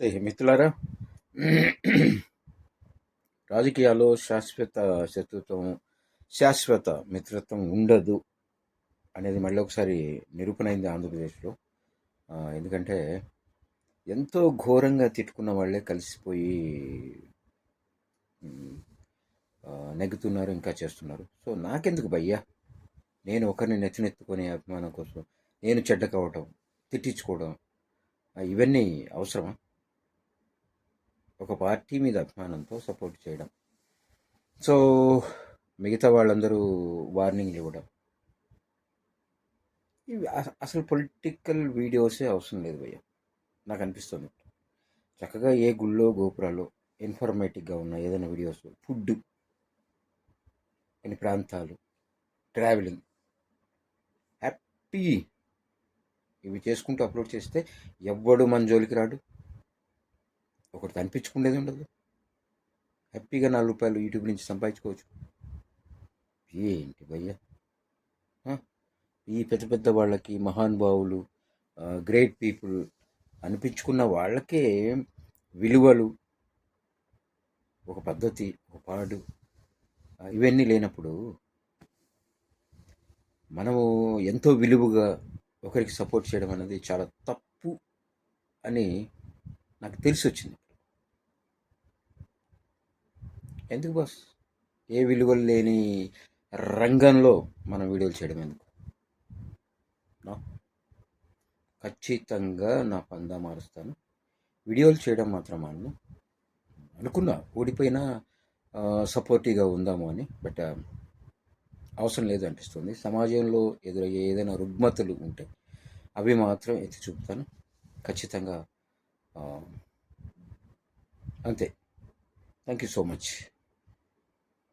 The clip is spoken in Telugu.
మిత్రులారా రాజకీయాల్లో శాశ్వత శత్రుత్వం శాశ్వత మిత్రత్వం ఉండదు అనేది మళ్ళీ ఒకసారి నిరూపణ ఆంధ్రప్రదేశ్లో. ఎందుకంటే ఎంతో ఘోరంగా తిట్టుకున్న వాళ్ళే కలిసిపోయి నెగ్గుతున్నారు ఇంకా చేస్తున్నారు. సో నాకెందుకు భయ్యా? నేను ఒకరిని నెత్తినెత్తుకొని అభిమానం కోసం నేను చెడ్డ కావటం తిట్టించుకోవడం ఇవన్నీ అవసరమా? ఒక పార్టీ మీద అభిమానంతో సపోర్ట్ చేయడం. సో మిగతా వాళ్ళందరూ వార్నింగ్లు ఇవ్వడం. ఇవి అసలు పొలిటికల్ వీడియోసే అవసరం లేదు భయ్య. నాకు అనిపిస్తుంది. చక్కగా ఏ గుళ్ళో గోపురాల్లో ఇన్ఫర్మేటివ్గా ఉన్న ఏదైనా వీడియోస్ ఫుడ్ కొన్ని ప్రాంతాలు ట్రావెలింగ్ హ్యాపీ. ఇవి చేసుకుంటూ అప్లోడ్ చేస్తే ఎవ్వడు మన జోలికి రాడు? ఒకటి కనిపించుకునేది ఉండదు. హ్యాపీగా నాలుగు రూపాయలు యూట్యూబ్ నుంచి సంపాదించుకోవచ్చు. ఏంటి భయ్య? ఈ పెద్ద పెద్ద వాళ్ళకి మహానుభావులు గ్రేట్ పీపుల్ అనిపించుకున్న వాళ్ళకే విలువలు ఒక పద్ధతి ఒక పాడు ఇవన్నీ లేనప్పుడు మనము ఎంతో విలువగా ఒకరికి సపోర్ట్ చేయడం అనేది చాలా తప్పు అని నాకు తెలిసి వచ్చింది ఎందుకు బాస్ ఏ విలువలు లేని రంగంలో మనం వీడియోలు చేయడం ఎందుకు? నా? ఖచ్చితంగా నా పందా మారుస్తాను. వీడియోలు చేయడం మాత్రం అన్ను. అనుకున్నా ఓడిపోయినా సపోర్టివ్గా ఉందాము అని బట్ అవసరం లేదు అనిపిస్తుంది. సమాజంలో ఎదురయ్యే ఏదైనా రుగ్మతలు ఉంటే అవి మాత్రం ఎత్తి చూపుతాను. ఖచ్చితంగా అంతే. Thank you so much